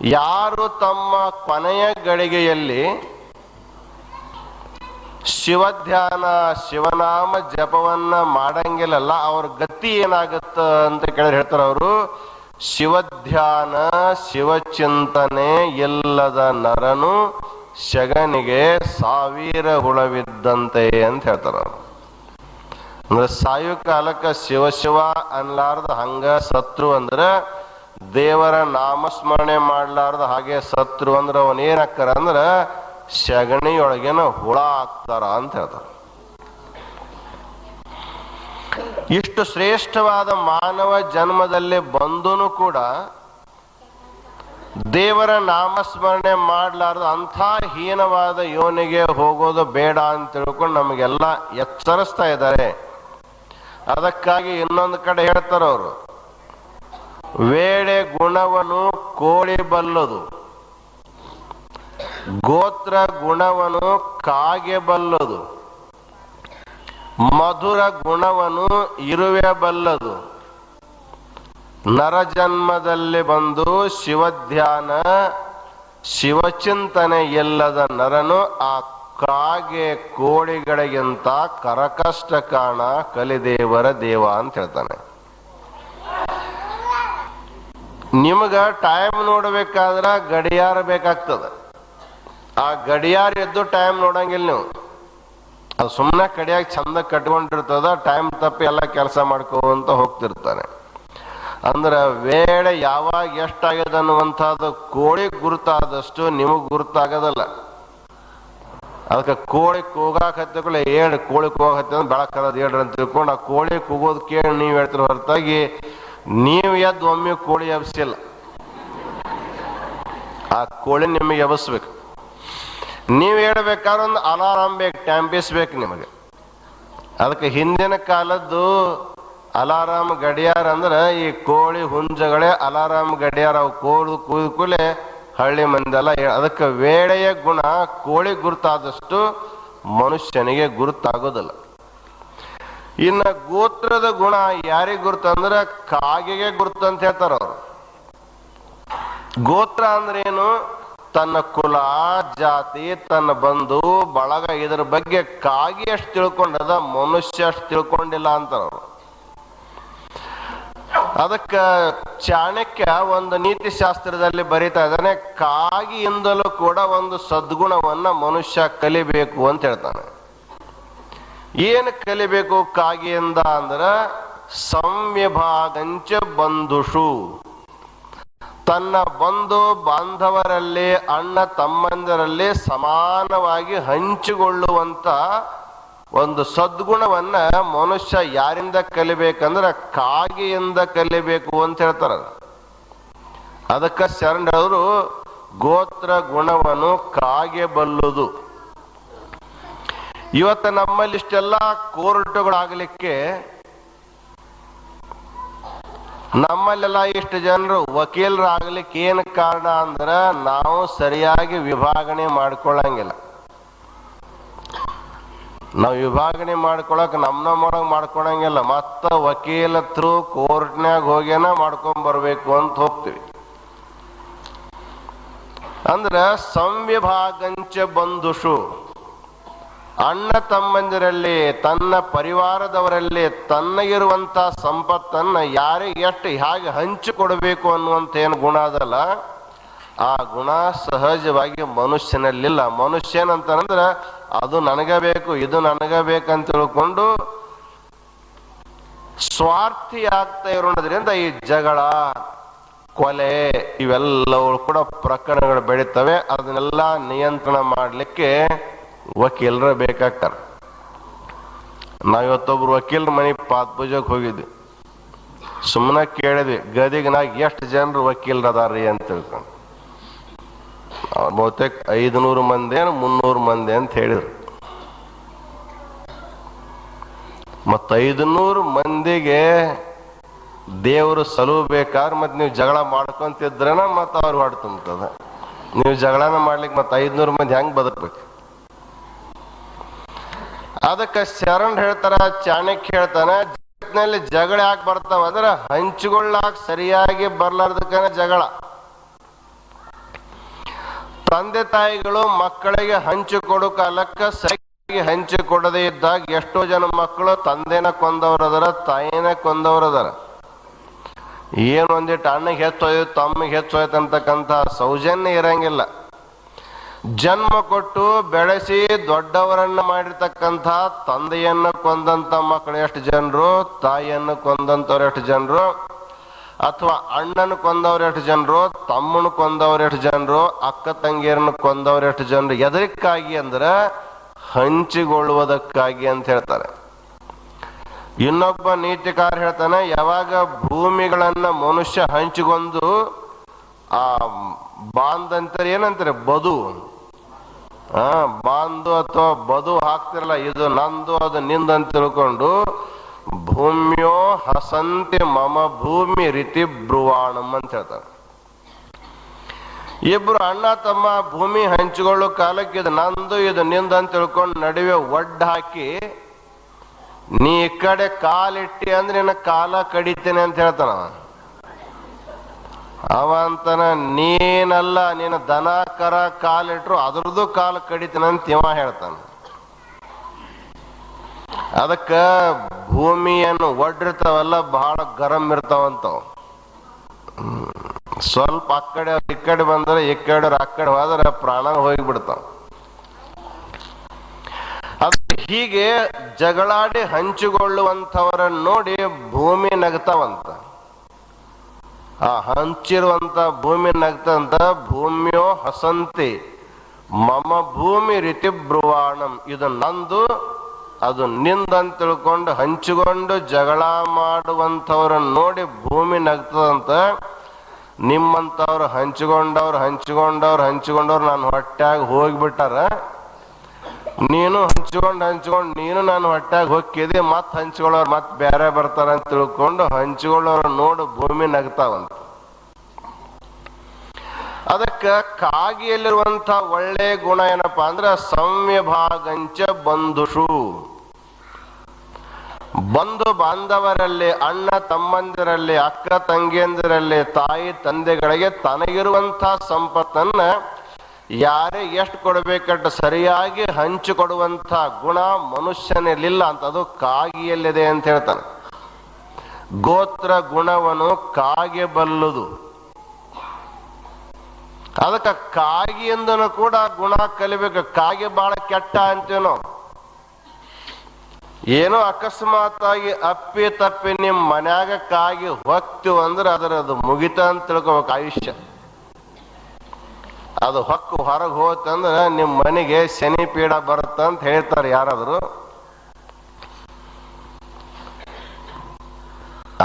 ಯಾರು ತಮ್ಮ ಕೊನೆಯ ಗಳಿಗೆಯಲ್ಲಿ ಶಿವಧ್ಯಾನ, ಶಿವನಾಮ ಜಪವನ್ನ ಮಾಡಂಗಿಲ್ಲಲ್ಲ, ಅವ್ರ ಗತಿ ಏನಾಗುತ್ತ ಅಂತ ಕೇಳಿದ್ರೆ ಹೇಳ್ತಾರೆ ಅವರು, ಶಿವಧ್ಯಾನ, ಶಿವಚಿಂತನೆ ಇಲ್ಲದ ನರನು ಶಗನಿಗೆ ಸಾವಿರ ಹುಳವಿದ್ದಂತೆ ಅಂತ ಹೇಳ್ತಾರ ಅವರು. ಅಂದ್ರೆ ಸಾಯು ಕಾಲಕ್ಕೆ ಶಿವ ಶಿವ ಅನ್ಲಾರ್ದ ಹಂಗ ಸತ್ರು ಅಂದ್ರ ದೇವರ ನಾಮಸ್ಮರಣೆ ಮಾಡ್ಲಾರ್ದ ಹಾಗೆ ಸತ್ರು ಅಂದ್ರ ಅವನ್ ಏನ್ ಹಾಕ್ತಾರ ಅಂದ್ರ ಸಗಣಿಯೊಳಗೇನ ಹುಳ ಆಗ್ತಾರ ಅಂತ ಹೇಳ್ತಾರ. ಇಷ್ಟು ಶ್ರೇಷ್ಠವಾದ ಮಾನವ ಜನ್ಮದಲ್ಲಿ ಬಂದೂನು ಕೂಡ ದೇವರ ನಾಮಸ್ಮರಣೆ ಮಾಡ್ಲಾರ್ದ ಅಂಥ ಹೀನವಾದ ಯೋನಿಗೆ ಹೋಗೋದು ಬೇಡ ಅಂತ ತಿಳ್ಕೊಂಡು ನಮಗೆಲ್ಲ ಎಚ್ಚರಿಸ್ತಾ ಇದ್ದಾರೆ. ಅದಕ್ಕಾಗಿ ಇನ್ನೊಂದು ಕಡೆ ಹೇಳ್ತಾರ ಅವರು. ವೇಳೆ ಗುಣವನು ಕೋಳಿ ಬಲ್ಲದು. ಗೋತ್ರ ಗುಣವನು ಕಾಗೆ ಬಲ್ಲದು. ಮಧುರ ಗುಣವನು ಇರುವೆ ಬಲ್ಲದು. ನರಜನ್ಮದಲ್ಲಿ ಬಂದು ಶಿವಧ್ಯಾನ, ಶಿವಚಿಂತನೆ ಇಲ್ಲದ ನರನು ಆ ಕಾಗೆ ಕೋಳಿಗಳಿಗಿಂತ ಕರಕಷ್ಟ ಕಾಣ ಕಲಿದೇವರ ದೇವ ಅಂತ ಹೇಳ್ತಾನೆ. ನಿಮಗ ಟೈಮ್ ನೋಡಬೇಕಾದ್ರೆ ಗಡಿಯಾರ ಬೇಕಾಗ್ತದ. ಆ ಗಡಿಯಾರ ಎದ್ದು ಟೈಮ್ ನೋಡಂಗಿಲ್ಲ ನೀವು. ಅದು ಸುಮ್ಮನೆ ಕಡಿಯಾಗಿ ಚಂದ ಕಟ್ಕೊಂಡಿರ್ತದ ಟೈಮ್ ತಪ್ಪಿ ಎಲ್ಲ ಕೆಲಸ ಮಾಡ್ಕೋಂತ ಹೋಗ್ತಿರ್ತಾನೆ ಅಂದ್ರೆ ವೇಳೆ ಯಾವಾಗ ಎಷ್ಟಾಗ್ಯದ ಅನ್ನುವಂಥದ್ದು ಕೋಳಿ ಗುರುತಾದಷ್ಟು ನಿಮಗೆ ಗುರುತಾಗದಲ್ಲ. ಅದಕ್ಕೆ ಕೋಳಿ ಕೂಗಾಕ ಹತ್ತಿಕೊಳ್ಳಿ ಏಳು ಕೋಳಿ ಕೂಗಾಕ ಅಂತ ಬೆಳಕದ ಏಳ್ರಿ ಅಂತ ತಿಳ್ಕೊಂಡು ಆ ಕೋಳಿ ಕೂಗೋದು ಕೇಳಿ ನೀವು ಹೇಳ್ತಿರೋ ಹೊರತಾಗಿ ನೀವು ಎದ್ದು ಒಮ್ಮೆ ಕೋಳಿ ಎಬ್ಸಿಲ್ಲ. ಆ ಕೋಳಿ ನಿಮಗೆ ಎಬಸ್ಬೇಕು. ನೀವು ಹೇಳ್ಬೇಕಾದ್ರೆ ಒಂದು ಅಲಾರಾಮ್ ಬೇಕು ಟ್ಯಾಂಪೀಸ್ ಬೇಕು ನಿಮಗೆ. ಅದಕ್ಕೆ ಹಿಂದಿನ ಕಾಲದ್ದು ಅಲಾರಾಮ್ ಗಡಿಯಾರ ಅಂದ್ರೆ ಈ ಕೋಳಿ ಹುಂಜಗಳೇ ಅಲಾರಾಮ್ ಗಡಿಯಾರ, ಅವು ಕೋಳಿ ಕೂದ ಕೂಲೆ ಹಳ್ಳಿ ಮಂದೆಲ್ಲ ಅದಕ್ಕೆ ವೇಳೆಯ ಗುಣ ಕೋಳಿ ಗುರುತಾದಷ್ಟು ಮನುಷ್ಯನಿಗೆ ಗುರುತಾಗೋದಿಲ್ಲ. ಇನ್ನ ಗೋತ್ರದ ಗುಣ ಯಾರಿಗೆ ಗುರುತು ಅಂದ್ರೆ ಕಾಗೆಗೆ ಗುರುತು ಅಂತ ಹೇಳ್ತಾರ ಅವರು. ಗೋತ್ರ ಅಂದ್ರೇನು? ತನ್ನ ಕುಲ, ಜಾತಿ, ತನ್ನ ಬಂಧು, ಬಳಗ ಇದರ ಬಗ್ಗೆ ಕಾಗಿ ಅಷ್ಟು ತಿಳ್ಕೊಂಡದ, ಮನುಷ್ಯ ಅಷ್ಟು ತಿಳ್ಕೊಂಡಿಲ್ಲ ಅಂತಾರ ಅವರು. ಅದಕ್ಕ ಚಾಣಕ್ಯ ಒಂದು ನೀತಿ ಶಾಸ್ತ್ರದಲ್ಲಿ ಬರೀತಾ ಇದ್ದಾನೆ, ಕಾಗಿಯಿಂದಲೂ ಕೂಡ ಒಂದು ಸದ್ಗುಣವನ್ನ ಮನುಷ್ಯ ಕಲಿಬೇಕು ಅಂತ ಹೇಳ್ತಾನೆ. ಏನು ಕಲಿಬೇಕು ಕಾಗೆಯಿಂದ ಅಂದ್ರ ಸಂವಿಭಾಗಂಚ ಬಂಧುಷು. ತನ್ನ ಬಂಧು ಬಾಂಧವರಲ್ಲಿ, ಅಣ್ಣ ತಮ್ಮಂದರಲ್ಲಿ ಸಮಾನವಾಗಿ ಹಂಚಿಕೊಳ್ಳುವಂತ ಒಂದು ಸದ್ಗುಣವನ್ನ ಮನುಷ್ಯ ಯಾರಿಂದ ಕಲಿಬೇಕಂದ್ರ ಕಾಗಿಯಿಂದ ಕಲಿಬೇಕು ಅಂತ ಹೇಳ್ತಾರ. ಅದಕ್ಕೆ ಶರಣರು ಗೋತ್ರ ಗುಣವನ್ನು ಕಾಗೆ ಬಲ್ಲುದು. ಇವತ್ತು ನಮ್ಮಲ್ಲಿ ಇಷ್ಟೆಲ್ಲ ಕೋರ್ಟುಗಳಾಗಲಿಕ್ಕೆ ನಮ್ಮಲ್ಲೆಲ್ಲ ಇಷ್ಟು ಜನರು ವಕೀಲರಾಗಲಿಕ್ಕೆ ಏನು ಕಾರಣ ಅಂದ್ರೆ ನಾವು ಸರಿಯಾಗಿ ವಿಭಾಗಣೆ ಮಾಡ್ಕೊಳ್ಳಂಗಿಲ್ಲ. ನಾವು ವಿಭಾಗಣೆ ಮಾಡ್ಕೊಳಕ್ ನಮ್ಮ ನಮ್ಮೊಳಗೆ ಮಾಡ್ಕೊಳಂಗಿಲ್ಲ. ಮತ್ತ ವಕೀಲ ಥ್ರೂ ಕೋರ್ಟ್ನ್ಯಾಗ ಹೋಗ್ಯಾನ ಮಾಡ್ಕೊಂಡ್ ಬರ್ಬೇಕು ಅಂತ ಹೋಗ್ತೀವಿ. ಅಂದ್ರ ಸಂವಿಭಾಗಂಚ ಬಂಧುಷು. ಅಣ್ಣ ತಮ್ಮಂದಿರಲ್ಲಿ, ತನ್ನ ಪರಿವಾರದವರಲ್ಲಿ ತನ್ನ ಇರುವಂತ ಸಂಪತ್ತನ್ನ ಯಾರಿಗೆ ಎಷ್ಟು ಹೇಗೆ ಹಂಚಿಕೊಡ್ಬೇಕು ಅನ್ನುವಂಥ ಏನು ಗುಣ ಅದಲ್ಲ. ಆ ಗುಣ ಸಹಜವಾಗಿ ಮನುಷ್ಯನಲ್ಲಿಲ್ಲ. ಮನುಷ್ಯನಂತಂದ್ರೆ ಅದು ನನಗ ಬೇಕು, ಇದು ನನಗ ಬೇಕಂತ ತಿಳ್ಕೊಂಡು ಸ್ವಾರ್ಥಿ ಆಗ್ತಾ ಇರೋದ್ರಿಂದ ಈ ಜಗಳ, ಕೊಲೆ ಇವೆಲ್ಲವೂ ಕೂಡ ಪ್ರಕರಣಗಳು ಬೆಳೀತವೆ. ಅದನ್ನೆಲ್ಲ ನಿಯಂತ್ರಣ ಮಾಡಲಿಕ್ಕೆ ವಕೀಲರ ಬೇಕಾಗ್ತಾರೆ. ನಾವಿವತ್ತೊಬ್ರು ವಕೀಲರ ಮನೆ ಪಾತ್ ಪೂಜೆಗೆ ಹೋಗಿದ್ವಿ. ಸುಮ್ಮನೆ ಕೇಳಿದ್ವಿ ಗದಿಗನಾಗ ಎಷ್ಟು ಜನರು ವಕೀಲರದಾರ್ರಿ ಅಂತ ತಿಳ್ಕೊಂಡು. ಅವ್ರು ಬಹುತೇಕ ಐದುನೂರು ಮಂದಿ ಏನು ಮುನ್ನೂರು ಮಂದಿ ಅಂತ ಹೇಳಿದ್ರು. ಮತ್ತ ಐದುನೂರು ಮಂದಿಗೆ ದೇವರು ಸಲುವು ಬೇಕಾದ್ರೆ ಮತ್ತೆ ನೀವು ಜಗಳ ಮಾಡ್ಕೊಂತಿದ್ರನ ಮತ್ತು ಅವ್ರು ಹೊಡೆ ತುಂಬತದ. ನೀವು ಜಗಳನ ಮಾಡ್ಲಿಕ್ಕೆ ಮತ್ತೆ ಐದುನೂರು ಮಂದಿ ಹೆಂಗ್ ಬದುಕ್ಬೇಕು ಅದಕ್ಕೆ ಶರಣ್ ಹೇಳ್ತಾರ, ಚಾಣಕ್ಯ ಹೇಳ್ತಾನ, ಜಗತ್ತಿನಲ್ಲಿ ಜಗಳ ಯಾಕೆ ಬರ್ತಾವ ಅಂದ್ರೆ ಹಂಚಿಕೊಳ್ಳಾಕ ಸರಿಯಾಗಿ ಬರ್ಲಾರ್ದಕ್ಕನ ಜಗಳ. ತಂದೆ ತಾಯಿಗಳು ಮಕ್ಕಳಿಗೆ ಹಂಚಿಕೊಡೋ ಕಾಲಕ್ಕೆ ಸರಿಯಾಗಿ ಹಂಚಿಕೊಡದೇ ಇದ್ದಾಗ ಎಷ್ಟೋ ಜನ ಮಕ್ಕಳು ತಂದೆನ ಕೊಂದವ್ರದಾರ, ತಾಯಿನ ಕೊಂದವ್ರದಾರ. ಏನು ಒಂದಿಟ್ಟು ಅಣ್ಣಗೆ ಹೆಚ್ಚೋಯ್ತು ತಮ್ಮಿಗೆ ಹೆಚ್ಚೋಯ್ತು ಅಂತಕ್ಕಂಥ ಸೌಜನ್ಯ ಇರಂಗಿಲ್ಲ. ಜನ್ಮ ಕೊಟ್ಟು ಬೆಳೆಸಿ ದೊಡ್ಡವರನ್ನ ಮಾಡಿರ್ತಕ್ಕಂಥ ತಂದೆಯನ್ನ ಕೊಂದಂತ ಮಕ್ಕಳು ಎಷ್ಟು ಜನರು? ತಾಯಿಯನ್ನು ಕೊಂದಂತವ್ರು ಎಷ್ಟು ಜನರು? ಅಥವಾ ಅಣ್ಣನ ಕೊಂದವ್ರು ಎಷ್ಟು ಜನರು? ತಮ್ಮನ ಕೊಂದವ್ರು ಎಷ್ಟು ಜನರು? ಅಕ್ಕ ತಂಗಿಯರನ್ನು ಕೊಂದವ್ರು ಎಷ್ಟು ಜನರು? ಎದಕ್ಕಾಗಿ ಅಂದ್ರೆ ಹಂಚಿಕೊಳ್ಳುವುದಕ್ಕಾಗಿ ಅಂತ ಹೇಳ್ತಾರೆ. ಇನ್ನೊಬ್ಬ ನೀತಿಕಾರ ಹೇಳ್ತಾನೆ, ಯಾವಾಗ ಭೂಮಿಗಳನ್ನ ಮನುಷ್ಯ ಹಂಚಿಕೊಂಡು, ಆ ಬಾಂದ್ ಅಂತಾರೆ ಏನಂತಾರೆ? ಬದು ಆ ಬಾಂದು ಅಥವಾ ಬದು ಹಾಕ್ತಿರಲ್ಲ, ಇದು ನಂದು, ಅದು ನಿಂದಂತ ತಿಳ್ಕೊಂಡು, ಭೂಮ್ಯೋ ಹಸಂತಿ ಮಮ ಭೂಮಿ ರೀತಿ ಬ್ರುವಾಣಂ ಅಂತ ಹೇಳ್ತಾರೆ. ಇಬ್ರು ಅಣ್ಣ ತಮ್ಮ ಭೂಮಿ ಹಂಚಿಕೊಳ್ಳೋ ಕಾಲಕ್ಕೆ ಇದು ನಂದು, ಇದು ನಿಂದ ಅಂತ ತಿಳ್ಕೊಂಡು ನಡುವೆ ಒಡ್ಡ ಹಾಕಿ, ನೀ ಈ ಕಡೆ ಕಾಲಿಟ್ಟಿ ಅಂದ್ರೆ ನಿನ್ನ ಕಾಲ ಕಡಿತೇನೆ ಅಂತ ಹೇಳ್ತಾನ. ಅವ. ಅವ ನೀನಲ್ಲ, ನಿನ್ನ ದನ, ಕರ, ಕಾಲಿಟ್ರು, ಅದ್ರದ್ದು ಕಾಲು ಕಡಿತೀನಂತ ಇವ ಹೇಳ್ತಾನ. ಅದಕ್ಕ ಭೂಮಿಯನ್ನು ಒಡ್ಡಿರ್ತಾವಲ್ಲ ಬಹಳ ಗರಂ ಇರ್ತಾವಂತವು. ಸ್ವಲ್ಪ ಆ ಕಡೆ, ಈ ಕಡೆ ಬಂದ್ರೆ, ಈ ಕಡೆ ಆ ಕಡೆ ಹೋದ್ರೆ ಪ್ರಾಣ ಹೋಗಿಬಿಡ್ತಾವ. ಅದು ಹೀಗೆ ಜಗಳಾಡಿ ಹಂಚಿಕೊಳ್ಳುವಂಥವರನ್ನು ನೋಡಿ ಭೂಮಿ ನಗ್ತಾವಂತ. ಆ ಹಂಚಿರುವಂತ ಭೂಮಿ ನಗ್ತಂತ ಭೂಮಿಯೋ ಹಸಂತಿ. ಮಮ ಭೂಮಿ ರೀತಿ ಬ್ರುವಾಣಂ ಇದು ನಂದು, ಅದು ನಿಂದಂತ ತಿಳ್ಕೊಂಡು ಹಂಚಿಕೊಂಡು ಜಗಳ ಮಾಡುವಂಥವ್ರನ್ನ ನೋಡಿ ಭೂಮಿ ನಗ್ತದಂತ ನಿಮ್ಮಂಥವ್ರು ಹಂಚಿಕೊಂಡವ್ರು ಹಂಚಿಕೊಂಡವ್ರು ಹಂಚಿಕೊಂಡವ್ರು ನಾನು ಹೊಟ್ಟ್ಯಾಗ ಹೋಗ್ಬಿಟ್ಟಾರ. ನೀನು ಹಂಚ್ಕೊಂಡು ಹಂಚ್ಕೊಂಡು ನೀನು ನಾನು ಹೊಟ್ಟಾಗ ಹೊಕ್ಕಿದೆ, ಮತ್ತೆ ಹಂಚ್ಕೊಳ್ಳೋರು ಮತ್ತೆ ಬೇರೆ ಬರ್ತಾರ ಅಂತ ತಿಳ್ಕೊಂಡು ಹಂಚ್ಕೊಳ್ಳೋರು ನೋಡು ಭೂಮಿ ನಗ್ತಾವಂತ. ಅದಕ್ಕೆ ಕಾಗಿಯಲ್ಲಿರುವಂಥ ಒಳ್ಳೆ ಗುಣ ಏನಪ್ಪಾ ಅಂದ್ರೆ ಸಂವ್ಯಭಾಗಂಚ ಬಂಧುಷು. ಬಂಧು ಬಾಂಧವರಲ್ಲಿ, ಅಣ್ಣ ತಮ್ಮಂದಿರಲ್ಲಿ, ಅಕ್ಕ ತಂಗಿಯಂದಿರಲ್ಲಿ, ತಾಯಿ ತಂದೆಗಳಿಗೆ ತನಗಿರುವಂತ ಸಂಪತ್ತನ್ನ ಯಾರೇ ಎಷ್ಟು ಕೊಡಬೇಕಂತ ಸರಿಯಾಗಿ ಹಂಚಿಕೊಡುವಂಥ ಗುಣ ಮನುಷ್ಯನಲ್ಲಿಲ್ಲ ಅಂತ ಅದು ಕಾಗಿಯಲ್ಲಿದೆ ಅಂತ ಹೇಳ್ತಾನೆ. ಗೋತ್ರ ಗುಣವನು ಕಾಗೆ ಬಲ್ಲುದು. ಅದಕ್ಕೆ ಕಾಗಿಯಿಂದನು ಕೂಡ ಗುಣ ಕಲಿಬೇಕು. ಕಾಗೆ ಬಹಳ ಕೆಟ್ಟ ಅಂತೀವಿ ನಾವು. ಏನೋ ಅಕಸ್ಮಾತ್ ಆಗಿ ಅಪ್ಪಿ ತಪ್ಪಿ ನಿಮ್ಮ ಮನ್ಯಾಗ ಕಾಗಿ ಹೊಕ್ತಿವ್ ಅಂದ್ರೆ ಅದರ ಅದು ಮುಗಿತ ಅಂತ ತಿಳ್ಕೊಬೇಕು. ಆಯುಷ್ಯ. ಅದು ಹೊಕ್ಕು ಹೊರಗೆ ಹೋತಂದ್ರೆ ನಿಮ್ಮ ಮನೆಗೆ ಶನಿ ಪೀಡ ಬರುತ್ತಂತ ಹೇಳ್ತಾರೆ ಯಾರಾದರೂ?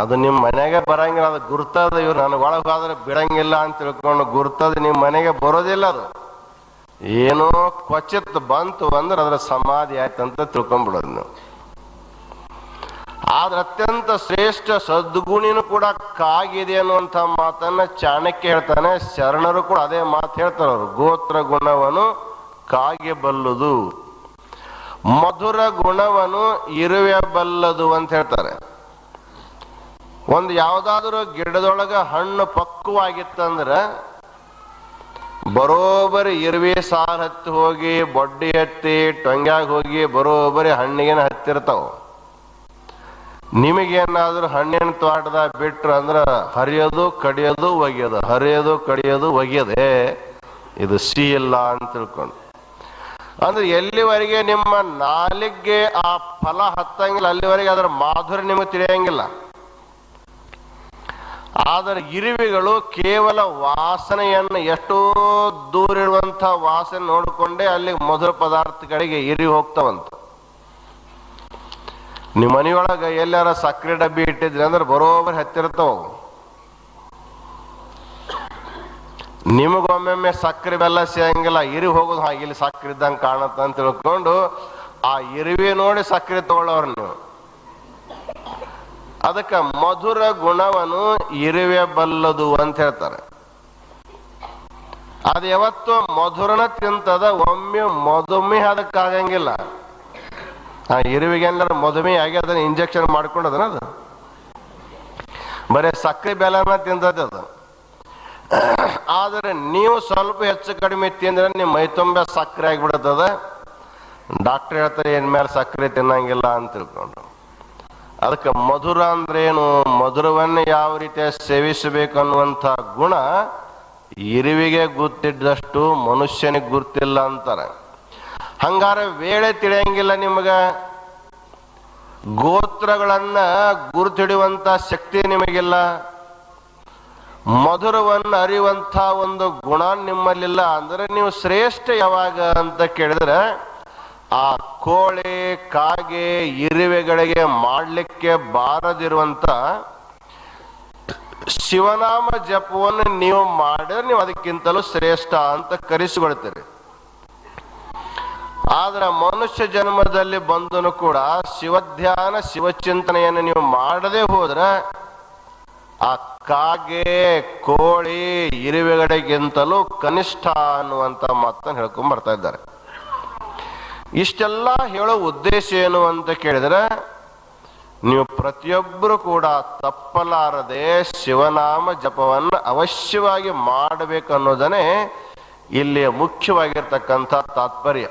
ಅದು ನಿಮ್ಮ ಮನೆಗೆ ಬರಂಗಿಲ್ಲ, ಅದು ಗುರ್ತದ ಇವ್ರು. ನನಗೆ ಒಳಗೆ ಹೋದ್ರೆ ಬಿಡಂಗಿಲ್ಲ ಅಂತ ತಿಳ್ಕೊಂಡು ಗುರ್ತದ ನಿಮ್ಮ ಮನೆಗೆ ಬರೋದಿಲ್ಲ ಅದು. ಏನೋ ಕ್ವಚಿತ್ ಬಂತು ಅಂದ್ರೆ ಅದರ ಸಮಾಧಿ ಆಯ್ತಂತ ತಿಳ್ಕೊಂಡ್ಬಿಡೋದು ನೀವು. ಆದ್ರೆ ಅತ್ಯಂತ ಶ್ರೇಷ್ಠ ಸದ್ಗುಣಿನೂ ಕೂಡ ಕಾಗಿದೆ ಅನ್ನುವಂಥ ಮಾತನ್ನ ಚಾಣಕ್ಯ ಹೇಳ್ತಾನೆ, ಶರಣರು ಕೂಡ ಅದೇ ಮಾತು ಹೇಳ್ತಾರೆ ಅವರು, ಗೋತ್ರ ಗುಣವನು ಕಾಗೆ ಬಲ್ಲುದು, ಮಧುರ ಗುಣವನು ಇರುವೆ ಬಲ್ಲದು ಅಂತ ಹೇಳ್ತಾರೆ. ಒಂದು ಯಾವುದಾದ್ರೂ ಗಿಡದೊಳಗ ಹಣ್ಣು ಪಕ್ವವಾಗಿತ್ತಂದ್ರ ಬರೋಬರಿ ಇರುವೆ ಸಾರ್ ಹತ್ತಿ ಹೋಗಿ, ಬೊಡ್ಡಿ ಹತ್ತಿ, ಟೊಂಗ್ಯಾಗ ಹೋಗಿ ಬರೋಬರಿ ಹಣ್ಣಿಗೇನು ಹತ್ತಿರ್ತಾವ. ನಿಮಗೇನಾದ್ರೂ ಹಣ್ಣಿನ ತೋಟದಾಗ ಬಿಟ್ರ ಅಂದ್ರ ಹರಿಯೋದು, ಕಡಿಯೋದು, ಒಗೆಯೋದು. ಹರಿಯೋದು, ಕಡಿಯೋದು, ಒಗೆಯದೆ ಇದು ಸಿ ಇಲ್ಲ ಅಂತ ತಿಳ್ಕೊಂಡು. ಅಂದ್ರೆ ಎಲ್ಲಿವರೆಗೆ ನಿಮ್ಮ ನಾಲಿಗೆ ಆ ಫಲ ಹತ್ತಂಗಿಲ್ಲ, ಅಲ್ಲಿವರೆಗೆ ಅದರ ಮಾಧುರ್ಯ ನಿಮಗೆ ತಿಳಿಯಂಗಿಲ್ಲ. ಆದರೆ ಇರುವೆಗಳು ಕೇವಲ ವಾಸನೆಯನ್ನು ಎಷ್ಟೋ ದೂರ ವಾಸನೆ ನೋಡಿಕೊಂಡೇ ಅಲ್ಲಿ ಮಧುರ ಪದಾರ್ಥಗಳಿಗೆ ಇರಿ ಹೋಗ್ತಾವಂತ. ನಿಮ್ಮ ಮನೆಯೊಳಗ ಎಲ್ಲಾರ ಸಕ್ಕರೆ ಡಬ್ಬಿ ಇಟ್ಟಿದ್ರಿ ಅಂದ್ರೆ ಬರೋಬರಿ ಹತ್ತಿರ್ತಾವ ನಿಮಗೊಮ್ಮೊಮ್ಮೆ ಸಕ್ಕರೆ ಬೆಲ್ಲ ಸಿಗಂಗಿಲ್ಲ, ಇರಿ ಹೋಗೋದು ಹಾಗೆ ಇಲ್ಲಿ ಸಕ್ಕರೆ ಇದ್ದಂಗೆ ಕಾಣತ್ತ ಅಂತ ತಿಳ್ಕೊಂಡು ಆ ಇರುವೆ ನೋಡಿ ಸಕ್ಕರೆ ತಗೊಳ್ಳೋರು ನೀವು. ಅದಕ್ಕೆ ಮಧುರ ಗುಣವನ್ನು ಇರುವೆ ಬಲ್ಲದು ಅಂತ ಹೇಳ್ತಾರೆ. ಅದು ಯಾವತ್ತು ಮಧುರನ ತಿಂತದ, ಒಮ್ಮೆ ಮಧುಮೇಹ ಅದಕ್ಕಾಗಂಗಿಲ್ಲ. ಆ ಇರುವಿಗೆ ಏನಾರ ಮಧುಮೇಹ ಆಗಿ ಅದನ್ನ ಇಂಜೆಕ್ಷನ್ ಮಾಡ್ಕೊಂಡದನ ಅದು. ಬರೀ ಸಕ್ಕರೆ ಬೆಲ್ಲನ ತಿಂದದ ಅದು. ಆದರೆ ನೀವು ಸ್ವಲ್ಪ ಹೆಚ್ಚು ಕಡಿಮೆ ತಿಂದ್ರೆ ನಿಮ್ಮ ಮೈ ತುಂಬ ಸಕ್ಕರೆ ಆಗಿಬಿಡುತ್ತದ ಡಾಕ್ಟರ್ ಹೇಳ್ತಾರೆ ಇನ್ಮೇಲೆ ಸಕ್ಕರೆ ತಿನ್ನಂಗಿಲ್ಲ ಅಂತ ತಿಳ್ಕೊಂಡು. ಅದಕ್ಕೆ ಮಧುರ ಅಂದ್ರೇನು? ಮಧುರವನ್ನು ಯಾವ ರೀತಿ ಸೇವಿಸಬೇಕು ಅನ್ನುವಂಥ ಗುಣ ಇರುವಿಗೆ ಗೊತ್ತಿದ್ದಷ್ಟು ಮನುಷ್ಯನಿಗೆ ಗುರ್ತಿಲ್ಲ ಅಂತಾರೆ. ಹಂಗಾರೆ ವೇಳೆ ತಿಳಿಯಂಗಿಲ್ಲ ನಿಮಗೆ. ಗೋತ್ರಗಳನ್ನ ಗುರುತಿಡುವಂಥ ಶಕ್ತಿ ನಿಮಗಿಲ್ಲ. ಮಧುರವನ್ನು ಅರಿಯುವಂಥ ಒಂದು ಗುಣ ನಿಮ್ಮಲ್ಲಿಲ್ಲ ಅಂದ್ರೆ ನೀವು ಶ್ರೇಷ್ಠ ಯಾವಾಗ ಅಂತ ಕೇಳಿದ್ರೆ, ಆ ಕೋಳಿ, ಕಾಗೆ, ಇರುವೆಗಳಿಗೆ ಮಾಡಲಿಕ್ಕೆ ಬಾರದಿರುವಂತ ಶಿವನಾಮ ಜಪವನ್ನು ನೀವು ಮಾಡಿದ್ರೆ ನೀವು ಅದಕ್ಕಿಂತಲೂ ಶ್ರೇಷ್ಠ ಅಂತ ಕರೆಸಿಕೊಳ್ತೀರಿ. ಆದ್ರೆ ಮನುಷ್ಯ ಜನ್ಮದಲ್ಲಿ ಬಂದನು ಕೂಡ ಶಿವಧ್ಯಾನ, ಶಿವಚಿಂತನೆಯನ್ನು ನೀವು ಮಾಡದೆ ಹೋದ್ರೆ ಆ ಕಾಗೆ, ಕೋಳಿ, ಇರುವೆಗಡೆಗಿಂತಲೂ ಕನಿಷ್ಠ ಅನ್ನುವಂತ ಮಾತನ್ನು ಹೇಳ್ಕೊಂಡ್ ಬರ್ತಾ ಇದ್ದಾರೆ. ಇಷ್ಟೆಲ್ಲ ಹೇಳೋ ಉದ್ದೇಶ ಏನು ಅಂತ ಕೇಳಿದ್ರೆ, ನೀವು ಪ್ರತಿಯೊಬ್ಬರು ಕೂಡ ತಪ್ಪಲಾರದೆ ಶಿವನಾಮ ಜಪವನ್ನು ಅವಶ್ಯವಾಗಿ ಮಾಡಬೇಕು ಅನ್ನೋದನ್ನೇ ಇಲ್ಲಿ ಮುಖ್ಯವಾಗಿರ್ತಕ್ಕಂಥ ತಾತ್ಪರ್ಯ.